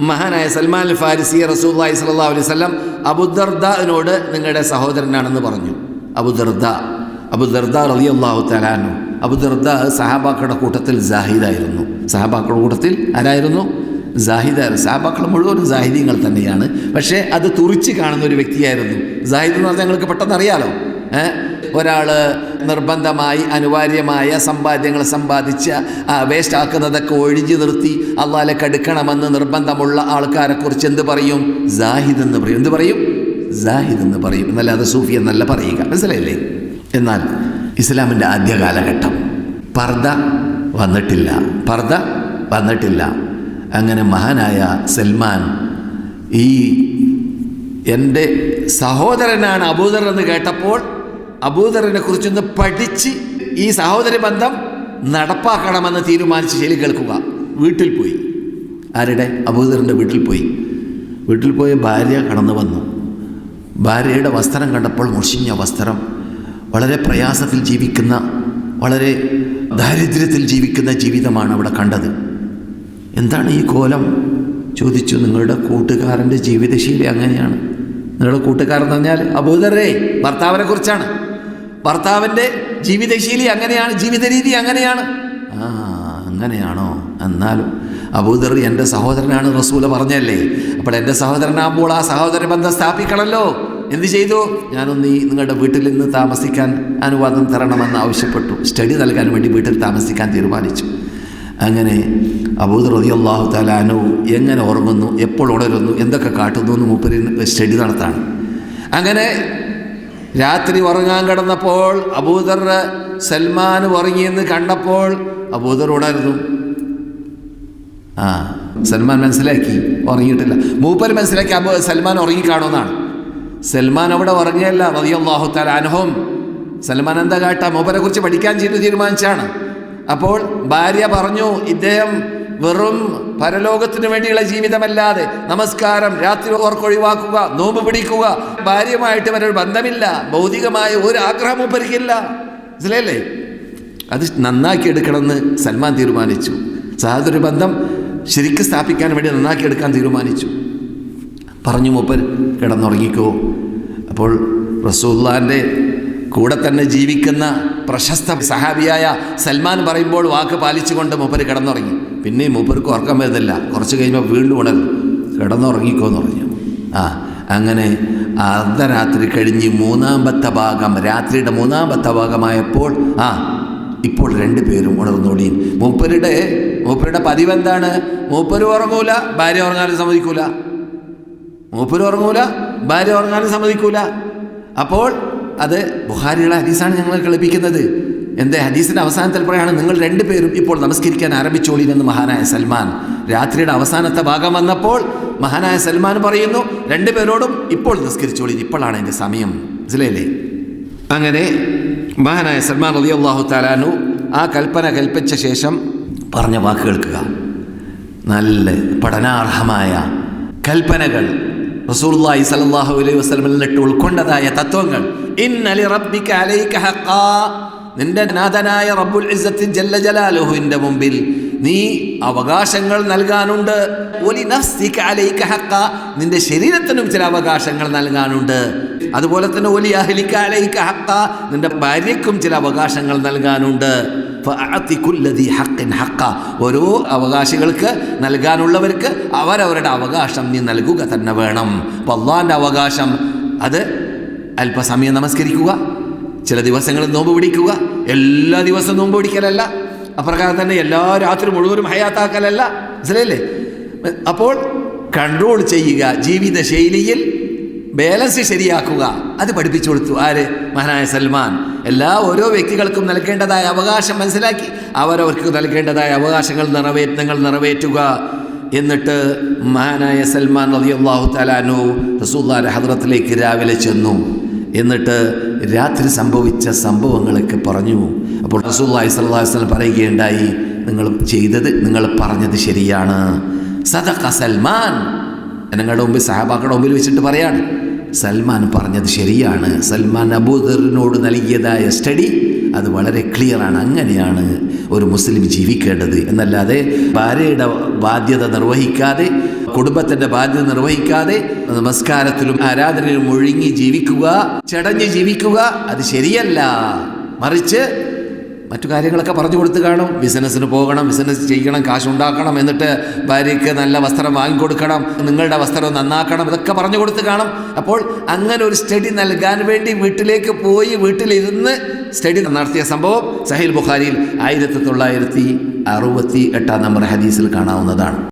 മഹാനായ സൽമാൻ ഫാരിസി റസൂല്ലായി സല്ലാ അലൈഹി സ്വലം അബുദർദാനോട് നിങ്ങളുടെ സഹോദരനാണെന്ന് പറഞ്ഞു. അബുദർദ അബുദർദ റലി അള്ളാഹു തലാനു അബുദർദ സഹാബാക്കളുടെ കൂട്ടത്തിൽ ജാഹിദായിരുന്നു സഹാബാക്കളുടെ കൂട്ടത്തിൽ ആരായിരുന്നു? ജാഹിദ് സഹാബാക്കൾ മുഴുവൻ ജാഹിദീങ്ങൾ തന്നെയാണ്. പക്ഷേ അത് തുറിച്ച് കാണുന്ന ഒരു വ്യക്തിയായിരുന്നു. ജാഹിദ് എന്ന് പറഞ്ഞാൽ ഞങ്ങൾക്ക് പെട്ടെന്ന് അറിയാലോ. ഒരാൾ നിർബന്ധമായി അനിവാര്യമായ സമ്പാദ്യങ്ങൾ സമ്പാദിച്ച് വേസ്റ്റ് ആക്കുന്നതൊക്കെ ഒഴിഞ്ഞു നിർത്തി അള്ളാലേക്ക് അടുക്കണമെന്ന് നിർബന്ധമുള്ള ആൾക്കാരെക്കുറിച്ച് എന്ത് പറയും? ജാഹിദ് എന്ന് പറയും. എന്ത് പറയും? ജാഹിദ് എന്ന് പറയും. എന്നല്ലാതെ സൂഫി എന്നല്ല പറയുക. മനസ്സിലായില്ലേ? എന്നാൽ ഇസ്ലാമിന്റെ ആദ്യ കാലഘട്ടം പർദ വന്നിട്ടില്ല. പർദ വന്നിട്ടില്ല. അങ്ങനെ മഹാനായ സൽമാൻ ഈ എന്റെ സഹോദരനാണ് അബൂദർ എന്ന് കേട്ടപ്പോൾ അബൂദറിനെ കുറിച്ചൊന്ന് പഠിച്ച് ഈ സഹോദര ബന്ധം നടപ്പാക്കണമെന്ന് തീരുമാനിച്ച് ശരി കേൾക്കുക. വീട്ടിൽ പോയി. ആരുടെ? അബൂദറിന്റെ വീട്ടിൽ പോയി. വീട്ടിൽ പോയ ഭാര്യ കടന്നു വന്നു. ഭാര്യയുടെ വസ്ത്രം കണ്ടപ്പോൾ മുഷിഞ്ഞ വസ്ത്രം വളരെ പ്രയാസത്തിൽ ജീവിക്കുന്ന വളരെ ദാരിദ്ര്യത്തിൽ ജീവിക്കുന്ന ജീവിതമാണ് അവിടെ കണ്ടത്. എന്താണ് ഈ കോലം? ചോദിച്ചു നിങ്ങളുടെ കൂട്ടുകാരന്റെ ജീവിതശൈലി അങ്ങനെയാണ്. നിങ്ങളുടെ കൂട്ടുകാരൻ എന്ന് പറഞ്ഞാൽ അബൂദറേ ഭർത്താവിനെ കുറിച്ചാണ്. ഭർത്താവിന്റെ ജീവിതശൈലി അങ്ങനെയാണ് ജീവിത രീതി അങ്ങനെയാണ്. ആ അങ്ങനെയാണോ? എന്നാലും അബൂദർ എന്റെ സഹോദരനാണ് റസൂല പറഞ്ഞല്ലേ? അപ്പോൾ എന്റെ സഹോദരനാകുമ്പോൾ ആ സഹോദര ബന്ധം സ്ഥാപിക്കണമല്ലോ. എന്ത് ചെയ്തു? ഞാനൊന്ന് ഈ നിങ്ങളുടെ വീട്ടിൽ നിന്ന് താമസിക്കാൻ അനുവാദം തരണമെന്ന് ആവശ്യപ്പെട്ടു. സ്റ്റഡി നൽകാൻ വേണ്ടി വീട്ടിൽ താമസിക്കാൻ തീരുമാനിച്ചു. അങ്ങനെ അബൂദർ റതി അള്ളാഹു താലാനു എങ്ങനെ ഉറങ്ങുന്നു എപ്പോൾ ഉണരുന്നു എന്തൊക്കെ കാട്ടുന്നു എന്ന് സ്റ്റഡി നടത്താണ്. അങ്ങനെ രാത്രി ഉറങ്ങാൻ കിടന്നപ്പോൾ അബൂദർ സൽമാൻ ഉറങ്ങിയെന്ന് കണ്ടപ്പോൾ അബൂദർ ഉണരുന്നു ആ സൽമാൻ മനസ്സിലാക്കി? ഉറങ്ങിയിട്ടില്ല. മൂപ്പർ മനസ്സിലാക്കി അബു സൽമാൻ ഉറങ്ങിക്കാണുമെന്നാണ്. സൽമാൻ അവിടെ ഉറങ്ങിയല്ല റതിയല്ലാഹു താല അനുഭവം സൽമാൻ എന്താ കാട്ടാ? മൂപ്പരെ കുറിച്ച് പഠിക്കാൻ ചെയ്ത് തീരുമാനിച്ചാണ്. അപ്പോൾ ഭാര്യ പറഞ്ഞു ഇദ്ദേഹം വെറും പരലോകത്തിന് വേണ്ടിയുള്ള ജീവിതമല്ലാതെ നമസ്കാരം രാത്രി ഓർക്കൊഴിവാക്കുക നോമ്പ് പിടിക്കുക ഭാര്യമായിട്ട് വരൊരു ബന്ധമില്ല ഭൗതികമായ ഒരു ആഗ്രഹം പരിക്കില്ല മനസ്സിലല്ലേ അത് നന്നാക്കി എടുക്കണമെന്ന് സൽമാൻ തീരുമാനിച്ചു. സഹോദര ബന്ധം ശരിക്കും സ്ഥാപിക്കാൻ വേണ്ടി നന്നാക്കി എടുക്കാൻ തീരുമാനിച്ചു. പറഞ്ഞു മൂപ്പർ കിടന്നുറങ്ങിക്കോ. അപ്പോൾ റസൂല്ലാന്റെ കൂടെ തന്നെ ജീവിക്കുന്ന പ്രശസ്ത സഹാബിയായ സൽമാൻ പറയുമ്പോൾ വാക്ക് പാലിച്ചുകൊണ്ട് മൂപ്പർ കിടന്നുറങ്ങി. പിന്നെയും മൂപ്പർക്ക് ഉറക്കം വരുന്നില്ല. കുറച്ച് കഴിയുമ്പോൾ വീണ്ടും ഉണർന്നു കിടന്നുറങ്ങിക്കോ എന്ന് പറഞ്ഞു. ആ അങ്ങനെ അർദ്ധരാത്രി കഴിഞ്ഞ് മൂന്നാമത്തെ ഭാഗം രാത്രിയുടെ മൂന്നാമത്തെ ഭാഗമായപ്പോൾ ആ ഇപ്പോൾ രണ്ടു പേരും ഉണർന്നോളീൻ മൂപ്പരുടെ മൂപ്പരുടെ പതിവ് എന്താണ് മൂപ്പര് ഉറങ്ങൂല ഭാര്യ ഉറങ്ങാനും സമ്മതിക്കൂല. മൂപ്പര് ഉറങ്ങൂല ഭാര്യ ഉറങ്ങാനും സമ്മതിക്കൂല. അപ്പോൾ അത് ബുഹാരിയുടെ ഹദീസാണ് ഞങ്ങൾ കളിപ്പിക്കുന്നത് എന്റെ ഹദീസിന്റെ അവസാനത്തിൽ പറയാണ് നിങ്ങൾ രണ്ടുപേരും ഇപ്പോൾ നമസ്കരിക്കാൻ ആരംഭിച്ചോളീൻ എന്ന് മഹാനായ സൽമാൻ. രാത്രിയുടെ അവസാനത്തെ ഭാഗം വന്നപ്പോൾ മഹാനായ സൽമാൻ പറയുന്നു രണ്ടുപേരോടും ഇപ്പോൾ നിസ്കരിച്ചോളീൻ ഇപ്പോഴാണ് എന്റെ സമയം. മനസ്സിലായില്ലേ? അങ്ങനെ മഹാനായ സൽമാൻ അലി അള്ളാഹു താലാനു ആ കൽപ്പന കൽപ്പിച്ച ശേഷം പറഞ്ഞ വാക്ക് കേൾക്കുക. നല്ല പഠനാർഹമായ കൽപ്പനകൾ റസൂർലായി സ്വല്ലല്ലാഹു അലൈഹി വസ്ലമിൽ നിന്നിട്ട് ഉൾക്കൊണ്ടതായ തത്വങ്ങൾ. ഇന്നലി റബ്ബിക്ക് അലൈക ഹഖാ നിന്റെ നാഥനായ റബ്ബുൽ ഇസത്തിൻ ജല്ല ജലാലുഹുവിന്റെ മുമ്പിൽ നീ അവകാശങ്ങൾ നൽകാനുണ്ട്. നിന്റെ ശരീരത്തിനും ചില അവകാശങ്ങൾ നൽകാനുണ്ട്. അതുപോലെ തന്നെ ഒലി അഹലിക്ക അലൈക ഹഖാ നിന്റെ ഭാര്യയ്ക്കും ചില അവകാശങ്ങൾ നൽകാനുണ്ട്. ഓരോ അവകാശികൾക്ക് നൽകാനുള്ളവർക്ക് അവരവരുടെ അവകാശം നീ നൽകുക തന്നെ വേണം. അപ്പോൾ അള്ളാഹിന്റെ അവകാശം അത് അല്പസമയം നമസ്കരിക്കുക. ചില ദിവസങ്ങളിൽ നോമ്പ് പിടിക്കുക. എല്ലാ ദിവസവും നോമ്പ് പിടിക്കലല്ല. അപ്രകാരം തന്നെ എല്ലാ രാത്രി മുഴുവനും ഹയാത്താക്കലല്ല. മനസ്സിലല്ലേ അപ്പോൾ കൺട്രോൾ ചെയ്യുക ജീവിത ശൈലിയിൽ ബാലൻസ് ശരിയാക്കുക. അത് പഠിപ്പിച്ചു കൊടുത്തു. ആര്? മഹാനായ സൽമാൻ. എല്ലാ ഓരോ വ്യക്തികൾക്കും നൽകേണ്ടതായ അവകാശം മനസ്സിലാക്കി. അവരവർക്ക് നൽകേണ്ടതായ അവകാശങ്ങൾ നിറവേറ്റങ്ങൾ നിറവേറ്റുക. എന്നിട്ട് മഹാനായ സൽമാൻ അള്ളാഹു തലാനു റസൂല്ലാ ഹദ്രത്തിലേക്ക് രാവിലെ ചെന്നു. എന്നിട്ട് രാത്രി സംഭവിച്ച സംഭവങ്ങളൊക്കെ പറഞ്ഞു. അപ്പോൾ റസൂല്ലാഹി സ്വല്ലല്ലാഹു അലൈഹി വസല്ലം പറയുകയുണ്ടായി നിങ്ങൾ ചെയ്തത് നിങ്ങൾ പറഞ്ഞത് ശരിയാണ്. സദഖ സൽമാൻ. നിങ്ങളുടെ മുമ്പിൽ സഹാബാക്കളുടെ മുമ്പിൽ വെച്ചിട്ട് പറയാണ് സൽമാൻ പറഞ്ഞത് ശരിയാണ്. സൽമാൻ അബൂദറിനോട് നൽകിയതായ സ്റ്റഡി അത് വളരെ ക്ലിയറാണ്. അങ്ങനെയാണ് ഒരു മുസ്ലിം ജീവിക്കേണ്ടത് എന്നല്ലാതെ ഭാര്യയുടെ ബാധ്യത നിർവഹിക്കാതെ കുടുംബത്തിന്റെ ബാധ്യത നിർവഹിക്കാതെ നമസ്കാരത്തിലും ആരാധനയിലും ഒഴുങ്ങി ജീവിക്കുക ചടഞ്ഞ് ജീവിക്കുക അത് ശരിയല്ല. മറിച്ച് മറ്റു കാര്യങ്ങളൊക്കെ പറഞ്ഞു കൊടുത്ത് കാണും. ബിസിനസ്സിന് പോകണം ബിസിനസ് ചെയ്യണം കാശുണ്ടാക്കണം എന്നിട്ട് ഭാര്യയ്ക്ക് നല്ല വസ്ത്രം വാങ്ങിക്കൊടുക്കണം നിങ്ങളുടെ വസ്ത്രം നന്നാക്കണം ഇതൊക്കെ പറഞ്ഞു കൊടുത്ത് കാണും. അപ്പോൾ അങ്ങനെ ഒരു സ്റ്റഡി നൽകാൻ വേണ്ടി വീട്ടിലേക്ക് പോയി വീട്ടിലിരുന്ന് സ്റ്റഡി നടത്തിയ സംഭവം സഹീൽ ബുഖാരിയിൽ ആയിരത്തി തൊള്ളായിരത്തി അറുപത്തി എട്ടാം നമ്പർ ഹദീസിൽ കാണാവുന്നതാണ്.